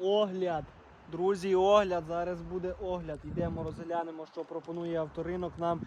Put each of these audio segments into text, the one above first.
огляд. Друзі, огляд. Зараз буде огляд. Йдемо, розглянемо, що пропонує авторинок нам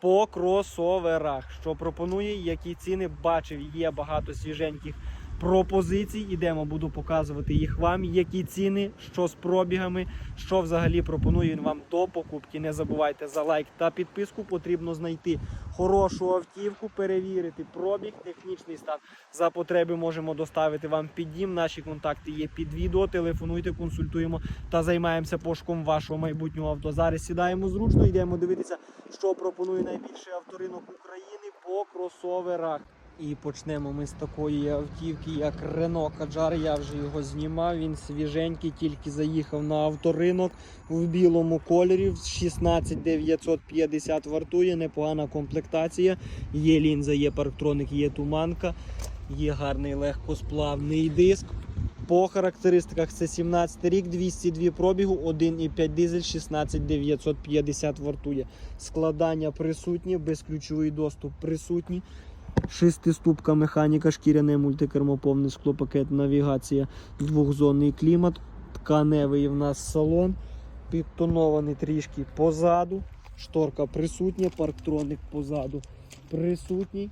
по кросоверах. Що пропонує, які ціни бачив. Є багато свіженьких пропозицій. Ідемо, буду показувати їх вам. Які ціни, що з пробігами, що взагалі пропонує він вам до покупки. Не забувайте за лайк та підписку. Потрібно знайти хорошу автівку, перевірити пробіг, технічний стан. За потреби можемо доставити вам під дім. Наші контакти є під відео. Телефонуйте, консультуємо та займаємося пошуком вашого майбутнього авто. Зараз сідаємо зручно, йдемо дивитися, що пропонує найбільший авторинок України по кросоверах. І почнемо ми з такої автівки, як Renault Kadjar. Я вже його знімав. Він свіженький, тільки заїхав на авторинок в білому кольорі. 16950 вартує, непогана комплектація. Є лінза, є парктроник, є туманка, є гарний легкосплавний диск. По характеристиках це 17 рік, 202 пробігу, 1,5 дизель, 16950 вартує. Складання присутні, безключовий доступ присутній. Шестиступка механіка, шкіряне мультикермо, повний склопакет, навігація, двохзонний клімат, тканевий в нас салон, підтонований трішки позаду, шторка присутня, парктроник позаду присутній.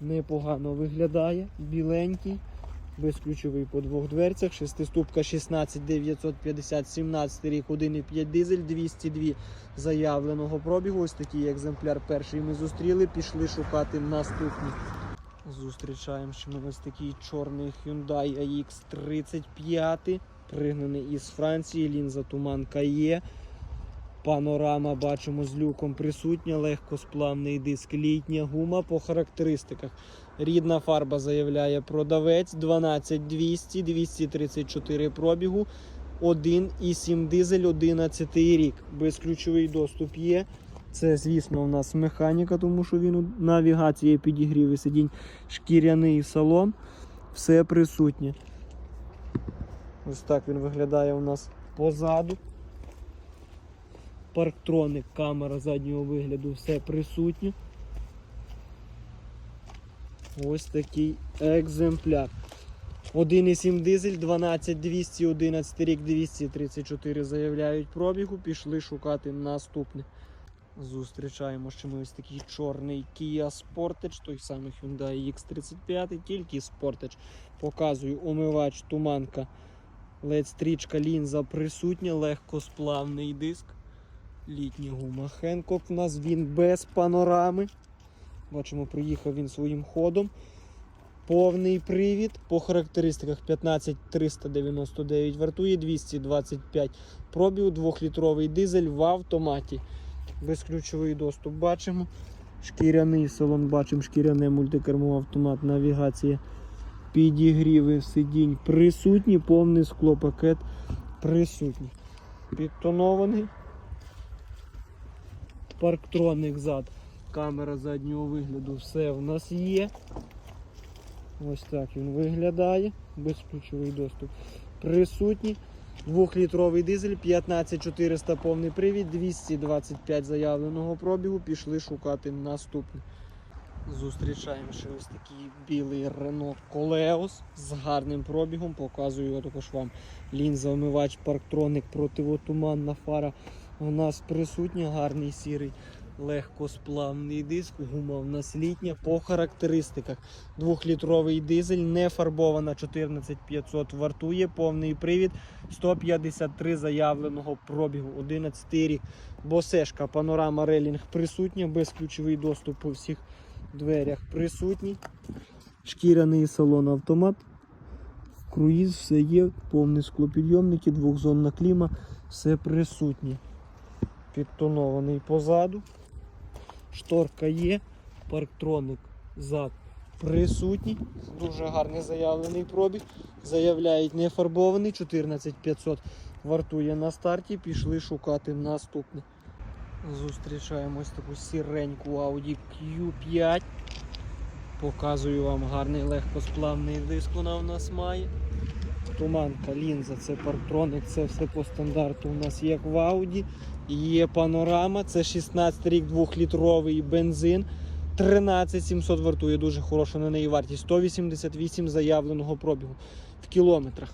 Непогано виглядає, біленький, безключовий по двох дверцях, шестиступка 16950, 17 рік, 1,5 дизель, 202 заявленого пробігу. Ось такий екземпляр перший ми зустріли, пішли шукати наступні. Зустрічаємо ще ми ось такий чорний Hyundai AX35, пригнаний із Франції, лінза туманка є. Панорама бачимо з люком присутня, легкосплавний диск, літня гума по характеристиках. Рідна фарба заявляє продавець 12200, 234 пробігу, 1,7 дизель, 11 рік. Безключовий доступ є. Це, звісно, у нас механіка, тому що він у навігації підігрів і сидінь, шкіряний салон. Все присутнє. Ось так він виглядає у нас позаду. Парктроник, камера заднього вигляду, все присутнє. Ось такий екземпляр. 1,7 дизель, 12 200, 11 рік 234 заявляють пробігу. Пішли шукати наступне. Зустрічаємо ще ми ось такий чорний Kia Sportage, той самий Hyundai X35, тільки Sportage. Показую омивач, туманка, LED стрічка, лінза присутня, легкосплавний диск. Літня гума Хенкок у нас він без панорами. Бачимо, приїхав він своїм ходом. Повний привід. По характеристиках 15399 вартує, 225 пробіг, 2-літровий дизель в автоматі. Безключовий доступ бачимо. Шкіряний салон бачимо, шкіряне мультикермо автомат, навігація, підігріви сидінь присутні, повний склопакет присутній. Підтонований. Парктроник зад, камера заднього вигляду, все в нас є. Ось так він виглядає. Безключовий доступ присутній. Двохлітровий дизель, 15400 повний привід, 225 заявленого пробігу. Пішли шукати наступний. Зустрічаємо ще ось такий білий Renault Coleos з гарним пробігом. Показую його також вам. Лінза, омивач, парктроник, противотуманна фара. У нас присутня гарний сірий легкосплавний диск, гума в нас літня по характеристиках. Двохлітровий дизель, не фарбована 14500 вартує, повний привід, 153 заявленого пробігу, 11 рік. Босешка, панорама релінг присутня, безключовий доступ по всіх дверях присутній. Шкіряний салон автомат. Круїз, все є, повний склопідйомники, двохзонна кліма, все присутнє. Підтонований позаду. Шторка є, парктроник зад присутній. Дуже гарний заявлений пробіг. Заявляють не фарбований, 14500 вартує на старті. Пішли шукати наступне. Зустрічаємо ось таку сіреньку Audi Q5. Показую вам гарний легкосплавний диск вона в нас має. Туманка, лінза, це парктроник, це все по стандарту у нас як в Audi. Є панорама, це 16 рік 2-літровий бензин. 13700 вартує, дуже хороша на неї вартість. 188 заявленого пробігу в кілометрах.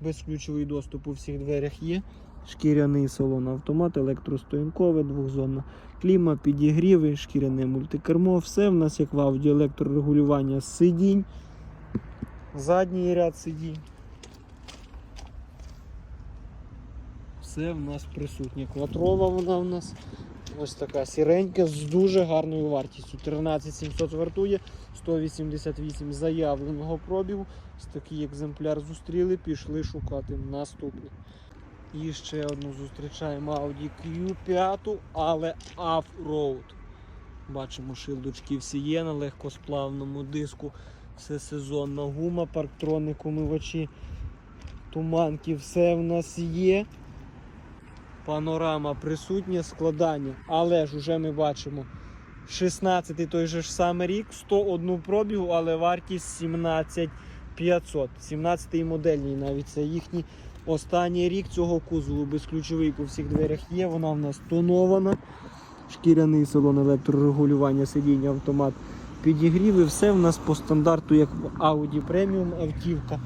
безключовий доступ у всіх дверях є. Шкіряний салон автомат, електростоянкове, двохзонна кліма, підігріви, шкіряне мультикермо. Все в нас як в ауді, електрорегулювання сидінь, задній ряд сидінь. Все в нас присутнє. Квадрова вона в нас. Ось така сіренька з дуже гарною вартістю. 13700 вартує, 188 заявленого пробігу. Ось такий екземпляр зустріли, пішли шукати наступний. І ще одну зустрічаємо Audi Q5, але Off-Road. Бачимо, шилдочки всі є на легкосплавному диску. Все сезонна гума, парктроник, умивачі, туманки, все в нас є. Панорама присутня, складання. Але ж уже ми бачимо 16 той же ж самий рік, 101 пробігу, але вартість 17500. 17-й модельний навіть це їхній останній рік цього кузову. Безключовий по всіх дверях є. Вона в нас тонована. Шкіряний салон електрорегулювання сидіння, автомат підігрів. І все в нас по стандарту, як в Audi Premium автівка.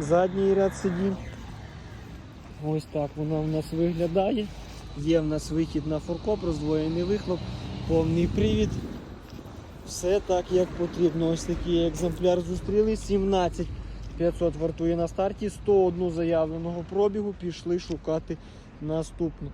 Задній ряд сидінь. Ось так вона в нас виглядає. Є в нас вихід на форкоп, роздвоєний вихлоп, повний привід. Все так, як потрібно. Ось такий екземпляр зустріли. 17 500 вартує на старті, 101 заявленого пробігу, пішли шукати наступну.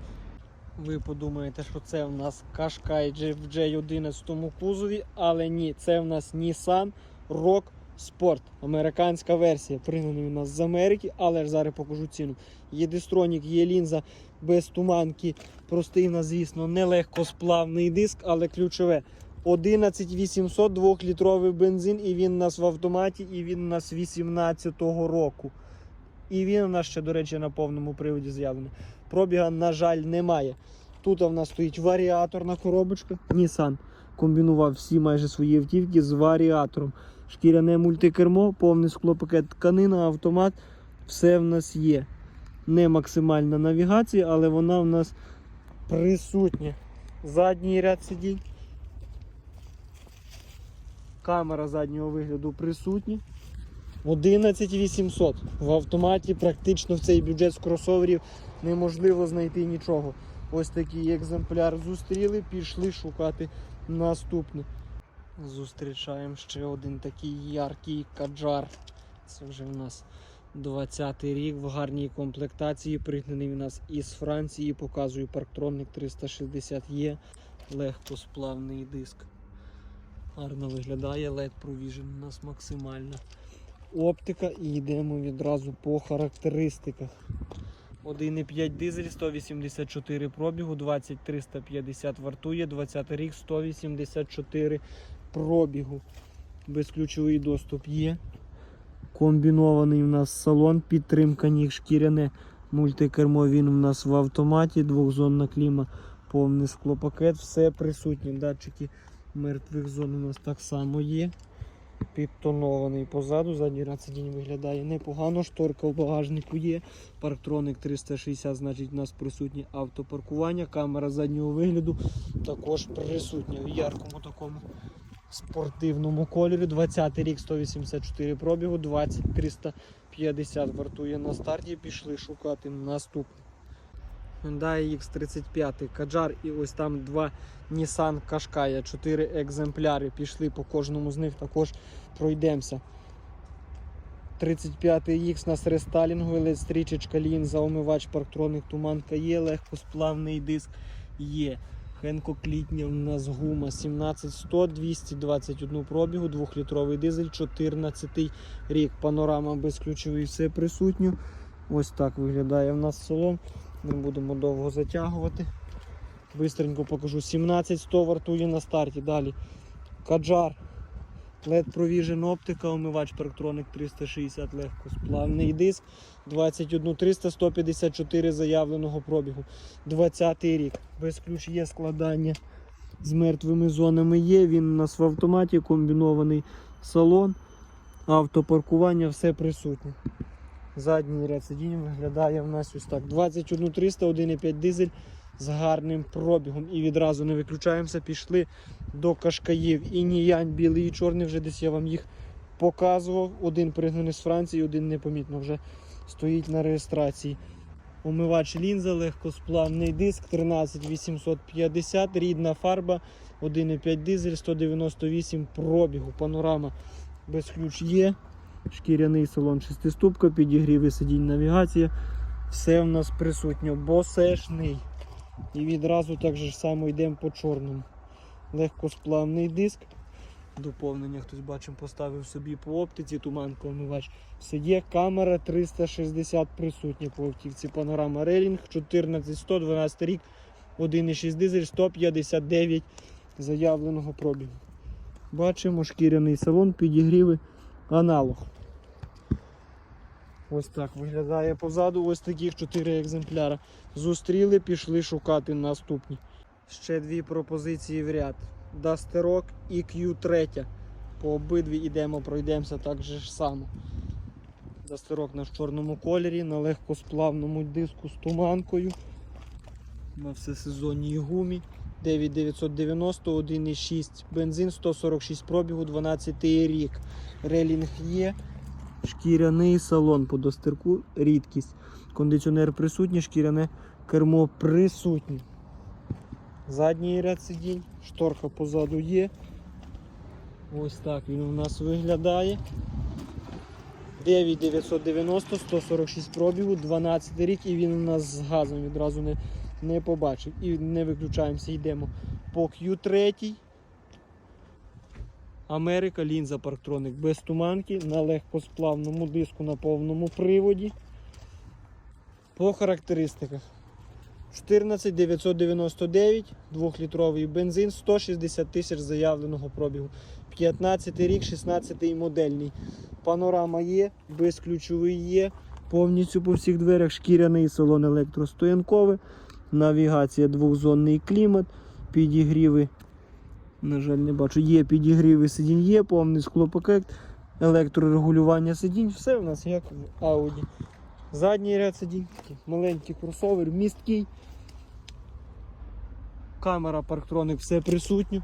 Ви подумаєте, що це в нас Qashqai в J11 кузові, але ні, це в нас Nissan Rock Sport, американська версія. Пригнаний у нас з Америки, але ж зараз покажу ціну. Є дистронік, є лінза без туманки. Простий, на, звісно, нелегкосплавний диск, але ключове. 11800 2-літровий бензин, і він у нас в автоматі, і він у нас 18-го року. І він у нас ще, до речі, на повному приводі з'явлений. Пробіга, на жаль, немає. Тут у нас стоїть варіаторна коробочка. Nissan комбінував всі майже свої автівки з варіатором. Шкіряне мультикермо, повний склопакет тканина, автомат. Все в нас є. Не максимальна навігація, але вона в нас присутня. Задній ряд сидінь. Камера заднього вигляду присутня. 11800. В автоматі практично в цей бюджет з кросоверів неможливо знайти нічого. Ось такий екземпляр зустріли, пішли шукати наступний. Зустрічаємо ще один такий яркий каджар. Це вже в нас 20-й рік в гарній комплектації. Пригнаний в нас із Франції. Показую парктронник 360 є. Легкосплавний диск. Гарно виглядає, LED Provision у нас максимальна оптика і йдемо відразу по характеристиках. 1,5 дизель, 184 пробігу, 20350 вартує, 20 рік, 184 пробігу. Безключовий доступ є. Комбінований у нас салон, підтримка ніг шкіряне мультикермо. Він у нас в автоматі, двохзонна кліма, повний склопакет, все присутнє. Датчики мертвих зон у нас так само є. Підтонований позаду, задній ряд сидінь виглядає непогано, шторка в багажнику є. Парктроник 360, значить у нас присутнє автопаркування, камера заднього вигляду також присутня в яркому такому спортивному кольорі. 20 рік 184 пробігу, 20 350 вартує на старті. Пішли шукати наступний. Hyundai X35, Каджар і ось там два Nissan Qashqai, 4 екземпляри. Пішли по кожному з них, також пройдемося. 35-й X у нас рестайлінговий, стрічечка, лінза, омивач, парктроник, туманка є, легкосплавний диск є. Хенко Клітня у нас гума 17100, 221 пробігу, 2-літровий дизель, 14 рік. Панорама безключовий, все присутньо. Ось так виглядає в нас салон. Не будемо довго затягувати. Бистренько покажу. 17100 вартує на старті. Далі каджар. LED Provision оптика, омивач Parktronic 360 легко, сплавний диск, 21 300 154 заявленого пробігу. 20-й рік. Без ключ є складання з мертвими зонами є. Він у нас в автоматі, комбінований салон, автопаркування, все присутнє. Задній ряд сидінь виглядає в нас ось так. 21 300 1,5 дизель з гарним пробігом. І відразу не виключаємося, пішли до Кашкаїв. І ніянь, білий і чорний, вже десь я вам їх показував. Один пригнаний з Франції, один непомітно вже стоїть на реєстрації. Умивач лінза, легкосплавний диск 13850, рідна фарба, 1,5 дизель, 198 пробігу, панорама без ключ є. Шкіряний салон шестиступка, підігріви сидінь навігація. Все в нас присутньо, босешний. І відразу так же само йдемо по чорному. Легкосплавний диск. Доповнення хтось бачимо, поставив собі по оптиці, туманка омивач. Все є, камера 360 присутня по автівці. Панорама Релінг 14100, 12 рік, 1,6 дизель, 159 заявленого пробігу. Бачимо шкіряний салон, підігріви, аналог. Ось так виглядає позаду. Ось таких 4 екземпляри. Зустріли, пішли шукати наступні. Ще дві пропозиції в ряд. Дастерок і Q3. По обидві йдемо, пройдемося так же ж само. Дастерок на чорному кольорі, на легкосплавному диску з туманкою. На всесезонній гумі. 9990, 1,6 бензин, 146 пробігу, 12 рік. Релінг є. Шкіряний салон по достирку рідкість. Кондиціонер присутній, шкіряне кермо присутнє. Задній ряд сидінь, шторка позаду є. Ось так він у нас виглядає. 9990, 146 пробігу, 12 рік і він у нас з газом відразу не, не побачив. І не виключаємося, йдемо по Q3. Америка, лінза Парктроник без туманки на легкосплавному диску на повному приводі. По характеристиках. 14999, 2-літровий бензин, 160 тисяч заявленого пробігу. 15 рік, 16 модельний. Панорама є, безключовий є. Повністю по всіх дверях шкіряний салон електростоянковий. Навігація двохзонний клімат, підігріви. На жаль, не бачу. Є підігріви сидінь, є, повний склопакет, електрорегулювання сидінь. Все в нас як в Audi. Задній ряд сидінь, маленький кросовер, місткий. Камера парктроник, все присутнє.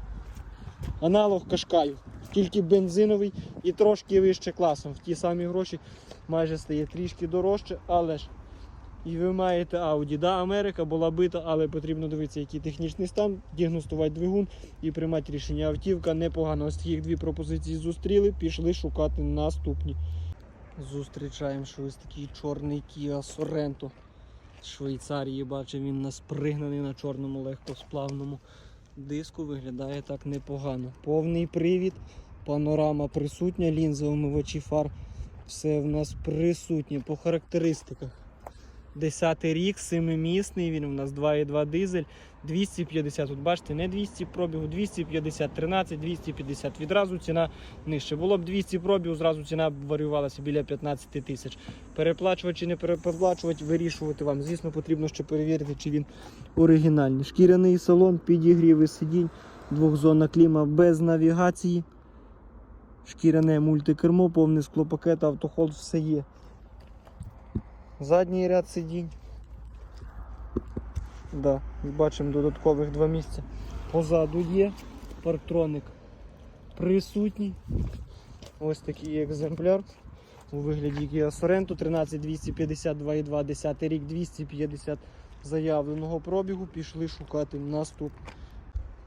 Аналог кашкаю, тільки бензиновий і трошки вище класом. В ті самі гроші майже стає трішки дорожче, але ж і ви маєте Audi. Да, Америка була бита, але потрібно дивитися, який технічний стан, діагностувати двигун і приймати рішення. Автівка непогана. Ось їх дві пропозиції зустріли, пішли шукати наступні. Зустрічаємо що ось такий чорний Kia Sorento. З Швейцарії бачив, він нас пригнаний на чорному легкосплавному диску. Виглядає так непогано. Повний привід, панорама присутня, лінза омивачі фар. Все в нас присутнє по характеристиках. 10 рік, 7-місний, він у нас 2,2 дизель, 250. Тут бачите, не 200 пробігу, 250, 13, 250. Відразу ціна нижче. Було б 200 пробігу, зразу ціна варювалася біля 15 тисяч. Переплачувати чи не переплачувати, вирішувати вам. Звісно, потрібно ще перевірити, чи він оригінальний. Шкіряний салон, підігріви сидінь, двохзонна кліма без навігації. Шкіряне мультикермо, повний склопакет, автохолд, все є. Задній ряд сидінь. Да, бачимо додаткових два місця. Позаду є парктроник присутній. Ось такий екземпляр у вигляді Kia Sorento 13252,2 10 рік 250 заявленого пробігу. Пішли шукати наступний.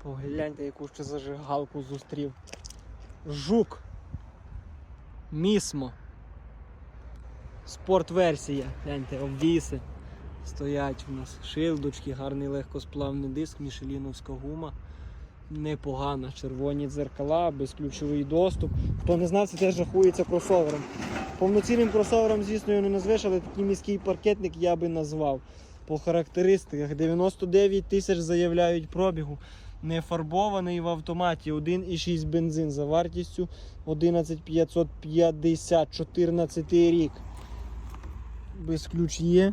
Погляньте, яку ще зажигалку зустрів. Жук. Місмо. Спортверсія. Гляньте, обвіси. Стоять у нас шилдочки, гарний легкосплавний диск, мішеліновська гума. Непогана. Червоні дзеркала, безключовий доступ. Хто не знав, це теж рахується кросовером. Повноцінним кросовером, звісно, його не назвеш, але такий міський паркетник я би назвав. По характеристиках 99 тисяч заявляють пробігу. Не фарбований в автоматі 1,6 бензин за вартістю 11550, 14 рік. Без ключ є.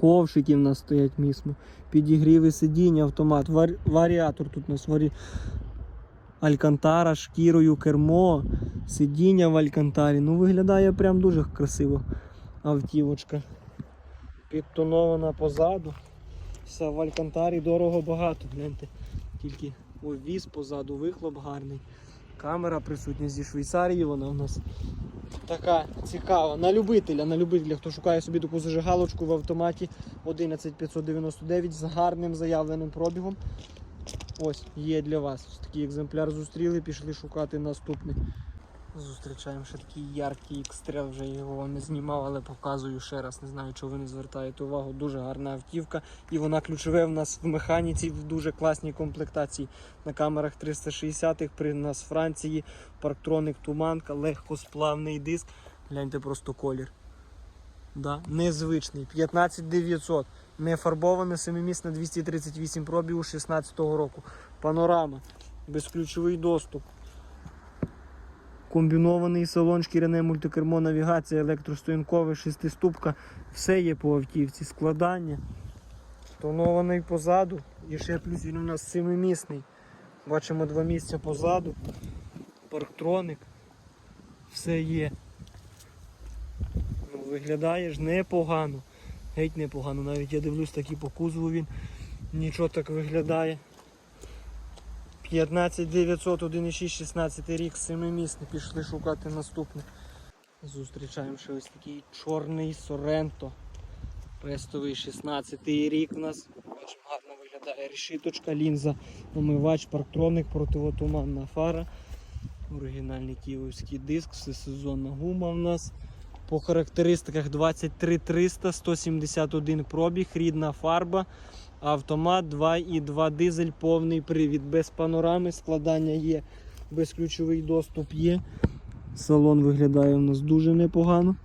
Ковшики в нас стоять місмо. Підігріви сидіння, автомат. Вар... Варіатор тут у нас варі... Алькантара, шкірою, кермо, сидіння в Алькантарі. Ну виглядає прям дуже красиво автівочка. Підтонована позаду. Все в Алькантарі дорого багато. Гляньте. Тільки обвіз позаду, вихлоп гарний. Камера присутня зі Швейцарії, вона у нас така цікава. На любителя, на любителя, хто шукає собі таку зажигалочку в автоматі 11599 з гарним заявленим пробігом. Ось є для вас. Ось такий екземпляр зустріли, пішли шукати наступний. Зустрічаємо ще такий яркий екстрел, вже його не знімав, але показую ще раз. Не знаю, чого ви не звертаєте увагу. Дуже гарна автівка. І вона ключове в нас в механіці в дуже класній комплектації. На камерах 360-х при нас Франції, парктроник, туманка, легкосплавний диск. Гляньте просто колір. Да? Незвичний. 15900. Не фарбоване, семимісне 238 пробігу 16-го року. Панорама. Безключовий доступ. Комбінований салон, шкіряне мультикермо, навігація, електростоянкове, шестиступка. Все є по автівці, складання. Тонований позаду. І ще плюс він у нас семимісний. Бачимо два місця позаду. Парктроник. Все є. Ну, виглядає ж непогано. Геть непогано. Навіть я дивлюсь такі по кузову він. Нічого так виглядає. 15900, 1,6, 16 рік, семимісний. Пішли шукати наступне. Зустрічаємо ще ось такий чорний Соренто. Пестовий 16 рік у нас. Бачимо, гарно виглядає решіточка, лінза, омивач, парктроник, противотуманна фара. Оригінальний київський диск, всесезонна гума в нас. По характеристиках 23300, 171 пробіг, рідна фарба, автомат 2,2 дизель, повний привід, без панорами, складання є, безключовий доступ є. Салон виглядає у нас дуже непогано.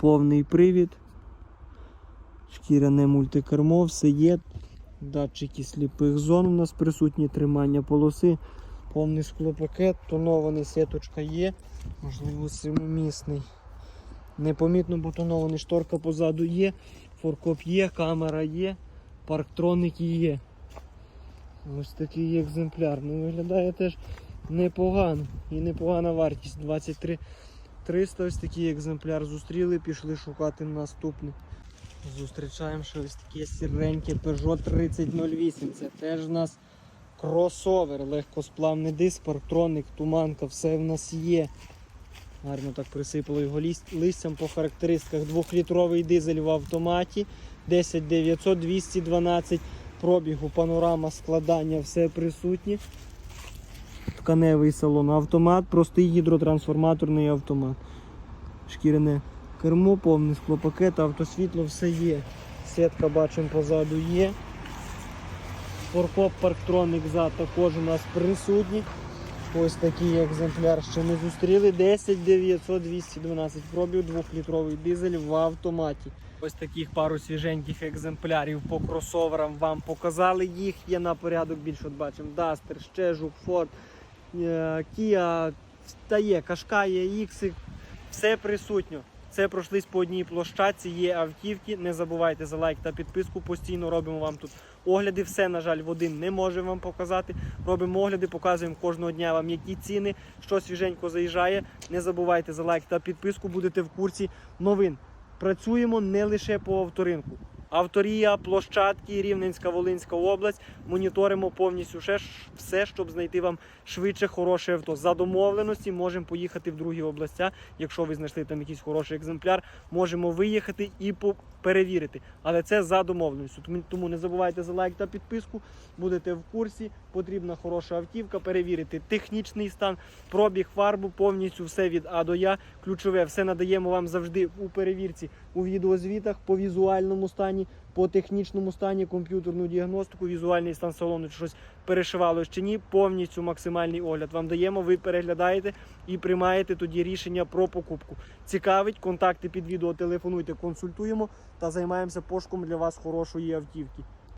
Повний привід. Шкіряне мультикермо, все є. Датчики сліпих зон у нас присутні, тримання полоси, повний склопакет, тонований сеточка є, можливо, семимісний. Непомітно бутонований шторка позаду є, форкоп є, камера є, парктроники є. Ось такий екземпляр. Ну, виглядає теж непогано. І непогана вартість. 23 300 ось такий екземпляр зустріли, пішли шукати наступний. Зустрічаємо ще ось таке сіреньке Peugeot 3008. Це теж у нас кросовер, легкосплавний диск, парктроник, туманка, все в нас є. Гарно так присипало його листям по характеристиках. Двохлітровий дизель в автоматі, 10900, 212 пробігу, панорама, складання, все присутнє. Тканевий салон, автомат, простий гідротрансформаторний автомат. Шкіряне кермо, повний склопакет, автосвітло, все є. Сетка бачимо позаду є. Форкоп парктроник за також у нас присутній. Ось такий екземпляр ще не зустріли. 10 900 212 пробів, 2-літровий дизель в автоматі. Ось таких пару свіженьких екземплярів по кросоверам вам показали. Їх є на порядок більше. От бачимо Duster, ще Жук, Ford, е, Kia, та є, Кашкає, Ікси, все присутньо. Це пройшлись по одній площадці, є автівки. Не забувайте за лайк та підписку. Постійно робимо вам тут огляди. Все, на жаль, в один не можемо вам показати. Робимо огляди, показуємо кожного дня вам, які ціни, що свіженько заїжджає. Не забувайте за лайк та підписку, будете в курсі новин. Працюємо не лише по авторинку. Авторія, площадки, Рівненська, Волинська область. Моніторимо повністю ще все, щоб знайти вам швидше хороше авто. За домовленості можемо поїхати в другі областя. Якщо ви знайшли там якийсь хороший екземпляр, можемо виїхати і перевірити. Але це за домовленістю. Тому не забувайте за лайк та підписку. Будете в курсі. Потрібна хороша автівка, перевірити технічний стан, пробіг, фарбу, повністю все від А до Я. Ключове, все надаємо вам завжди у перевірці у відеозвітах по візуальному стані, по технічному стані, комп'ютерну діагностику, візуальний стан салону, чи щось перешивалося чи ні. Повністю максимальний огляд вам даємо. Ви переглядаєте і приймаєте тоді рішення про покупку. Цікавить, контакти під відео телефонуйте, консультуємо та займаємося пошуком для вас хорошої автівки.